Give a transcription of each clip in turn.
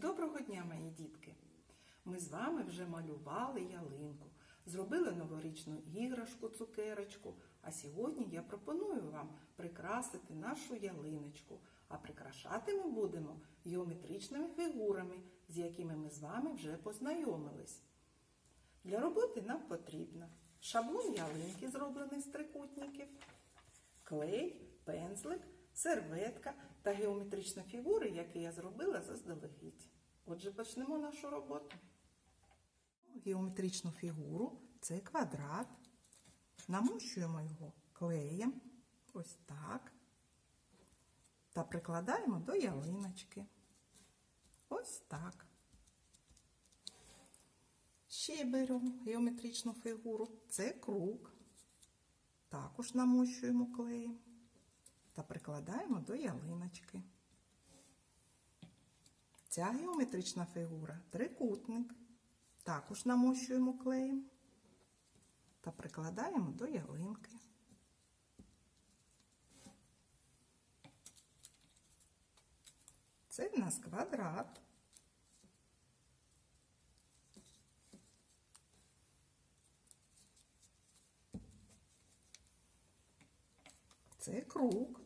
Доброго дня, мої дітки! Ми з вами вже малювали ялинку, зробили новорічну іграшку, цукерочку. А сьогодні я пропоную вам прикрасити нашу ялиночку. А прикрашати ми будемо геометричними фігурами, з якими ми з вами вже познайомились. Для роботи нам потрібно шаблон ялинки, зроблений з трикутників, клей, пензлик, серветка та геометричні фігури, які я зробила заздалегідь. Отже, почнемо нашу роботу. Геометричну фігуру це квадрат. Намущуємо його клеєм, ось так. Та прикладаємо до ялиночки. Ось так. Ще беремо геометричну фігуру. Це круг. Також намощуємо клеєм та прикладаємо до ялиночки. Ця геометрична фігура трикутник. Також намощуємо клеєм та прикладаємо до ялинки. Це в нас квадрат. Це круг.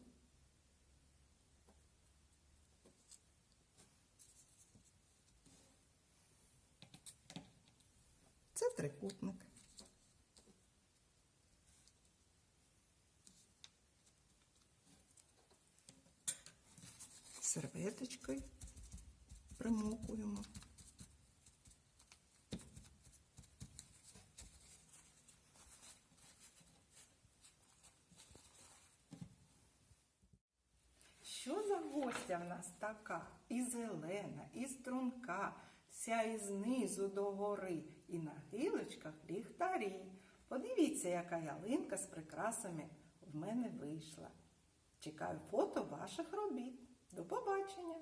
Це трикутник. Серветочкою примокуємо. Що за гостя в нас така? І зелена, і струнка, вся і знизу до гори, і на гілочках ліхтарі. Подивіться, яка ялинка з прикрасами в мене вийшла. Чекаю фото ваших робіт. До побачення!